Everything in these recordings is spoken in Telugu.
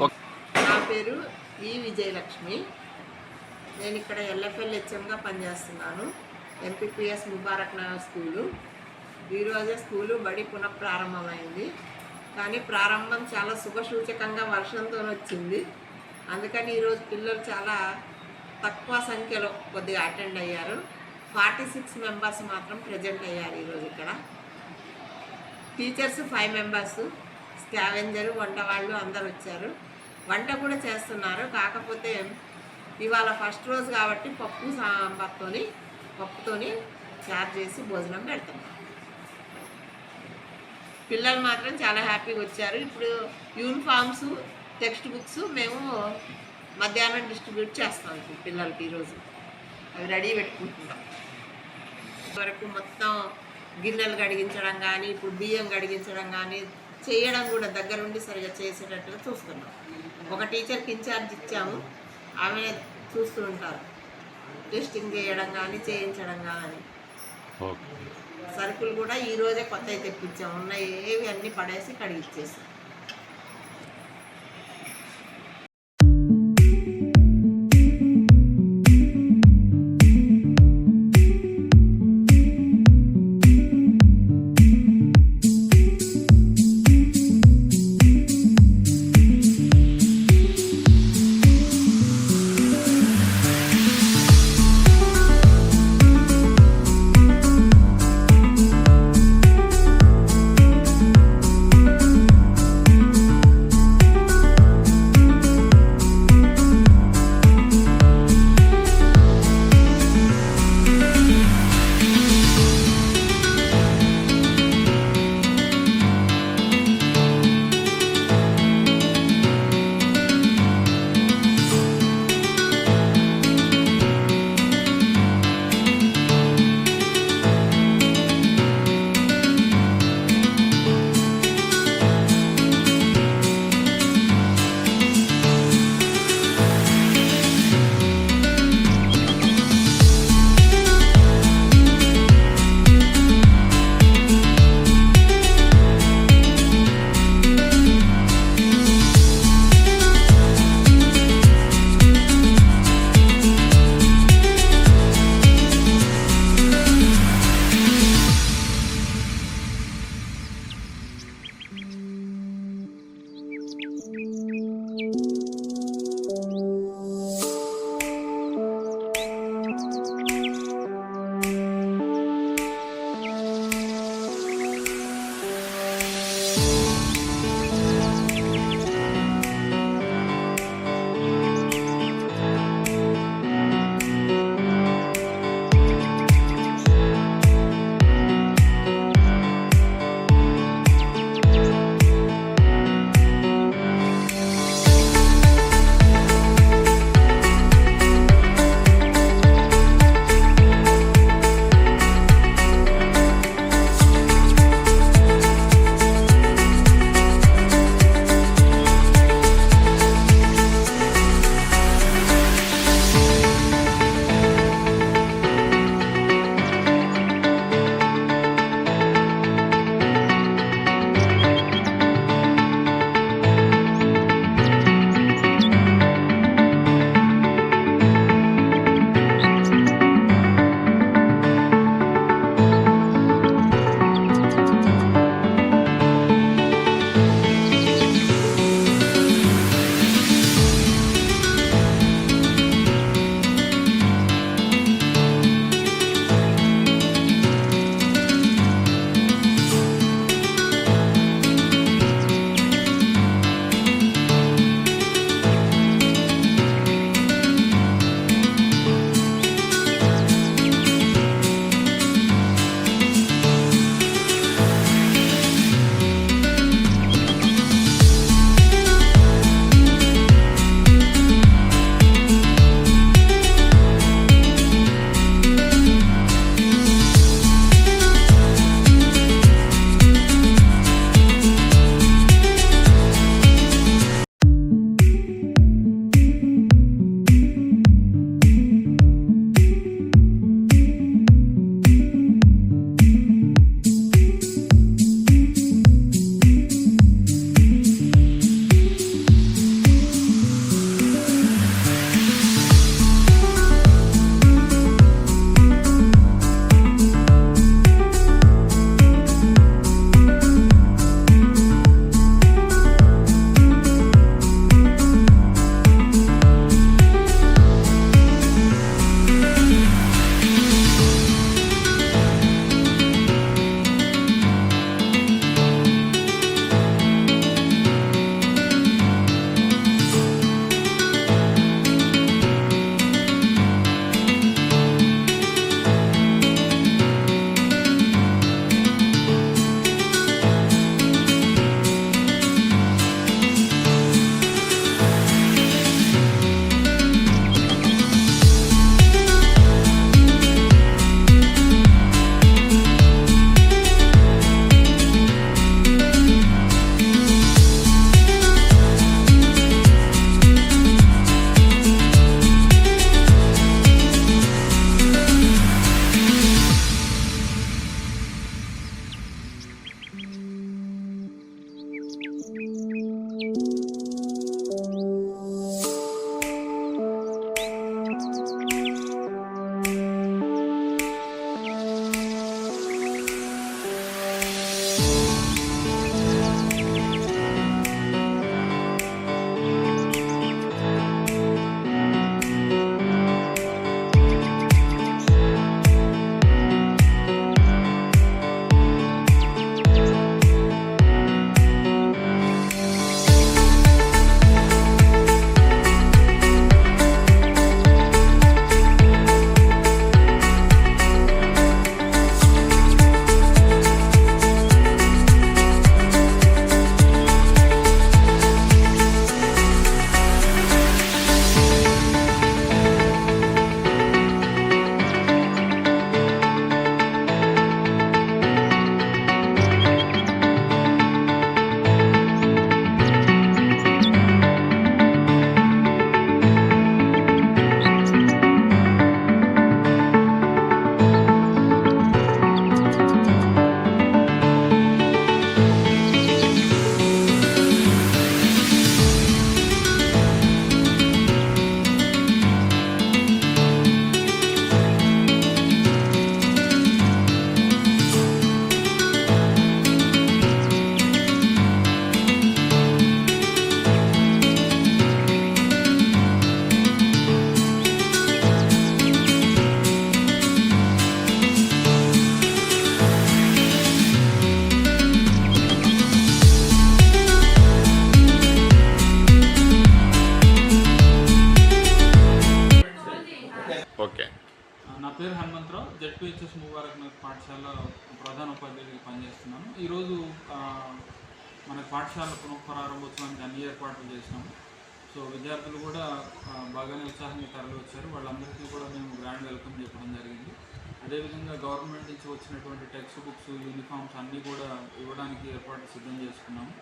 నా పేరు ఈ విజయలక్ష్మి. నేను ఇక్కడ ఎల్ఎఫ్ఎల్ హెచ్ఎంగా పనిచేస్తున్నాను. MPPS Mubarak Nagar school. ఈరోజే స్కూలు బడి పునఃప్రారంభమైంది. కానీ ప్రారంభం చాలా శుభసూచకంగా వర్షంతో వచ్చింది. అందుకని ఈరోజు పిల్లలు చాలా తక్కువ సంఖ్యలో కొద్దిగా అటెండ్ అయ్యారు. ఫార్టీ సిక్స్ మెంబర్స్ మాత్రం ప్రజెంట్ అయ్యారు ఈరోజు ఇక్కడ. Teachers five members. స్కావెంజర్ వంట వాళ్ళు అందరు వచ్చారు. వంట కూడా చేస్తున్నారు. కాకపోతే ఇవాళ ఫస్ట్ రోజు కాబట్టి పప్పు సాంబార్తోని పప్పుతోని చారు చేసి భోజనం పెడుతున్నాం పిల్లలు మాత్రం చాలా హ్యాపీగా వచ్చారు. ఇప్పుడు యూనిఫామ్స్ టెక్స్ట్ బుక్స్ మేము మధ్యాహ్నం డిస్ట్రిబ్యూట్ చేస్తాం ఇప్పుడు పిల్లలకి ఈరోజు. అవి రెడీ పెట్టుకుంటున్నాం. వరకు మొత్తం గిన్నెలు కడిగించడం కానీ ఇప్పుడు బియ్యం కడిగించడం కానీ చేయడం కూడా దగ్గరుండి సరిగా చేసేటట్టుగా చూస్తున్నాం. ఒక టీచర్కి ఇన్ఛార్జ్ ఇచ్చాము. ఆమె చూస్తూ ఉంటారు. టెస్టింగ్ చేయడం కానీ చేయించడం కానీ సరుకులు కూడా ఈ రోజే కొత్తవి తెప్పించాము ఉన్నాయి ఏవి అన్నీ పడేసి కడిగిచ్చేసాం. పాఠశాల పునఃప్రారంభోత్సవానికి అన్ని ఏర్పాట్లు చేసినాము సో విద్యార్థులు కూడా బాగానే ఉత్సాహంగా తరలివచ్చారు వాళ్ళందరికీ కూడా మేము గ్రాండ్ వెల్కమ్ చెప్పడం జరిగింది. అదేవిధంగా గవర్నమెంట్ నుంచి వచ్చినటువంటి టెక్స్ట్ బుక్స్ యూనిఫామ్స్ అన్నీ కూడా ఇవ్వడానికి ఏర్పాట్లు సిద్ధం చేసుకున్నాము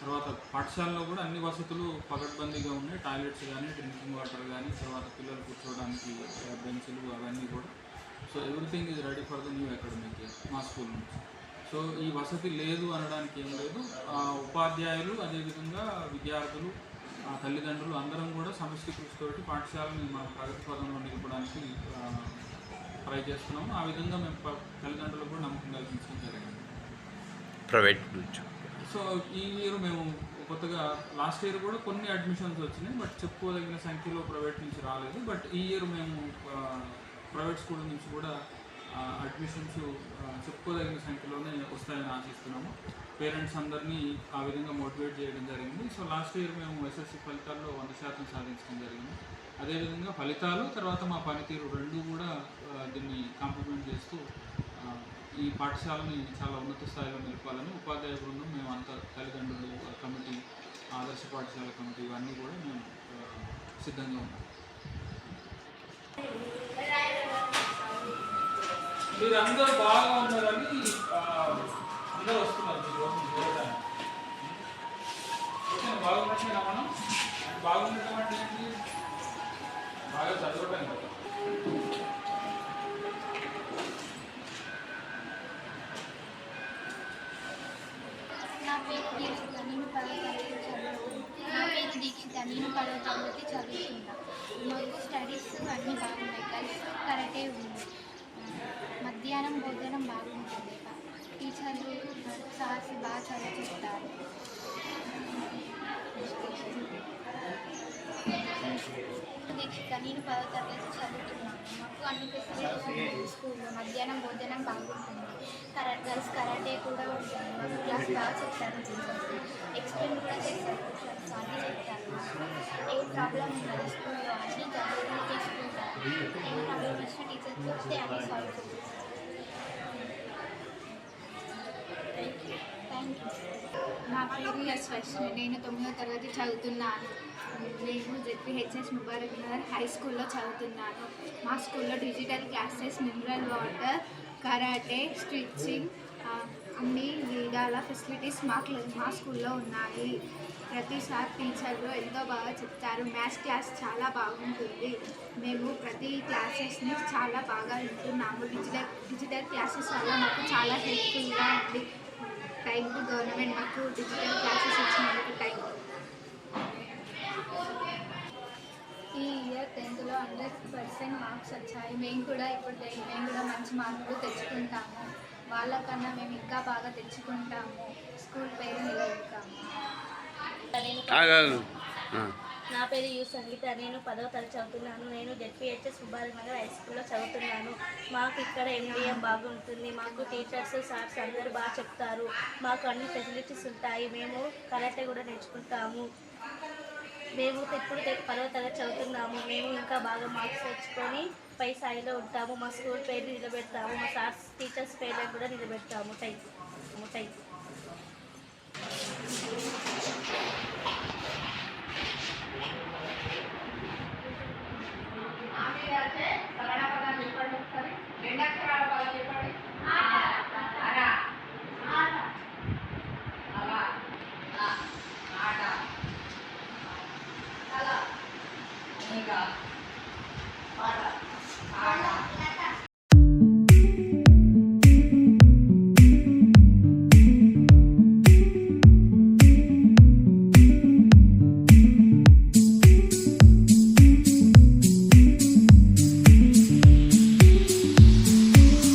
తర్వాత పాఠశాలలో కూడా అన్ని వసతులు పగడ్బందీగా ఉన్నాయి. టాయిలెట్స్ కానీ డ్రింకింగ్ వాటర్ కానీ తర్వాత పిల్లలు కూర్చోవడానికి బెంచ్లు అవన్నీ కూడా. So everything is ready for the new academic year మా స్కూల్ నుంచి. సో ఈ వసతి లేదు అనడానికి ఏం లేదు. ఉపాధ్యాయులు అదేవిధంగా విద్యార్థులు ఆ, తల్లిదండ్రులు అందరం కూడా సమిష్టి కృషితోటి పాఠశాలని మా ప్రగతి పదంలో నిలపడానికి ట్రై చేస్తున్నాము. ఆ విధంగా మేము తల్లిదండ్రులకు కూడా నమ్మకం కల్పించడం జరిగింది. ప్రైవేట్ సో ఈ ఇయర్ మేము కొత్తగా లాస్ట్ ఇయర్ కూడా కొన్ని అడ్మిషన్స్ వచ్చినాయి బట్ చెప్పుకోదగిన సంఖ్యలో ప్రైవేట్ నుంచి రాలేదు. బట్ ఈ ఇయర్ మేము ప్రైవేట్ స్కూల్ నుంచి కూడా అడ్మిషన్స్ చెప్పుకోదగిన సంఖ్యలోనే వస్తాయని ఆశిస్తున్నాము. పేరెంట్స్ అందరినీ ఆ విధంగా మోటివేట్ చేయడం జరిగింది. సో లాస్ట్ ఇయర్ మేము ఎస్ఎస్సి ఫలితాల్లో వంద శాతం సాధించడం జరిగింది. అదేవిధంగా ఫలితాలు తర్వాత మా పనితీరు రెండు కూడా దీన్ని కాంప్లిమెంట్ చేస్తూ ఈ పాఠశాలని చాలా ఉన్నత స్థాయిలో నిలపాలని ఉపాధ్యాయ బృందం మేము అంత తల్లిదండ్రులు కమిటీ ఆదర్శ పాఠశాల కమిటీ ఇవన్నీ కూడా మేము సిద్ధంగా ఉన్నాం. మీరందరూ బాగా ఉన్నారని అందరూ వస్తున్నారు మీకోసం చూడడానికి ఓకే, మనం? బాగుండటం అంటే ఏంటి? బాగా చదవటం కదా. నా పేరు దీక్షిత నేను పదో తరగతి నా పేరు దీక్షిత నేను పదో తరగతి మాకు స్టడీస్ అన్నీ బాగున్నాయి కలిసి కరెక్టే ఉంది. మధ్యాహ్నం భోజనం బాగుంటుంది. టీచర్లు సార్స్ బాగా చదివిస్తారు దీక్షిత నేను పదో తరగతి చదువుతున్నాను మాకు అన్ని ఫెసిలిటీస్ స్కూల్లో మధ్యాహ్నం భోజనం బాగుంటుంది. కరెక్ట్ గర్ల్స్ కరాటే కూడా ఉంటుంది. మాకు క్లాస్ బాగా చెప్తారు టీచర్స్. ఎక్స్ప్లెయిన్ కూడా చేస్తారు టీచర్స్. అన్నీ చెప్తారు. ఏ ప్రాబ్లం ఉండదు స్కూల్లో. అన్ని జాగ్రత్తలు తీసుకుంటారు ఏ ప్రాబ్లం వచ్చినా టీచర్స్ వస్తే అన్ని సాల్వ్ చేస్తారు. థ్యాంక్ యూ నా పేరు ఎస్ నేను తొమ్మిదో తరగతి చదువుతున్నాను. నేను జెడ్పీహెచ్ఎస్ ముబారక్ నగర్ హై స్కూల్లో చదువుతున్నాను. మా స్కూల్లో digital classes mineral water karate stitching అన్ని విధాల ఫెసిలిటీస్ మా మా స్కూల్లో ఉన్నాయి. ప్రతిసారి టీచర్లు ఎంతో బాగా చెప్తారు. మ్యాథ్స్ క్లాస్ చాలా బాగుంటుంది. మేము ప్రతి క్లాసెస్ని చాలా బాగా వింటున్నాము. డిజిటల్ డిజిటల్ క్లాసెస్ వల్ల మాకు చాలా హెల్ప్ఫుల్గా ఉంది. టైంకు గవర్నమెంట్ మాకు డిజిటల్ క్లాసెస్ ఇచ్చినందుకు. టైం యూ ఈ ఇయర్ టెన్త్లో హండ్రెడ్ పర్సెంట్ మార్క్స్ వచ్చాయి. మేము కూడా ఇప్పుడు మేము కూడా మంచి మార్కులు తెచ్చుకుంటాము. వాళ్ళకన్నా మేము ఇంకా బాగా తెచ్చుకుంటాము. స్కూల్ పేరు నిలబెడతాము. నా పేరు యు సంగీత. నేను పదవ తరగతి చదువుతున్నాను. నేను జెడ్పీహెచ్ఎస్ సుబ్బారెడ్డి నగర్ హై స్కూల్లో చదువుతున్నాను. మాకు ఇక్కడ ఎండిఎం బాగుంటుంది. మాకు టీచర్స్ సార్స్ అందరూ బాగా చెప్తారు. మాకు అన్ని ఫెసిలిటీస్ ఉంటాయి. మేము కరాటే కూడా నేర్చుకుంటాము. మేము ఇప్పుడు పదవ తరగతి చదువుతున్నాము. మేము ఇంకా బాగా మార్క్స్ తెచ్చుకొని పై స్థాయిలో ఉంటాము. మా స్కూల్ పేరు నిలబెడతాము. మా సార్ టీచర్స్ పేర్లను కూడా నిలబెడతాము. Thank you thank you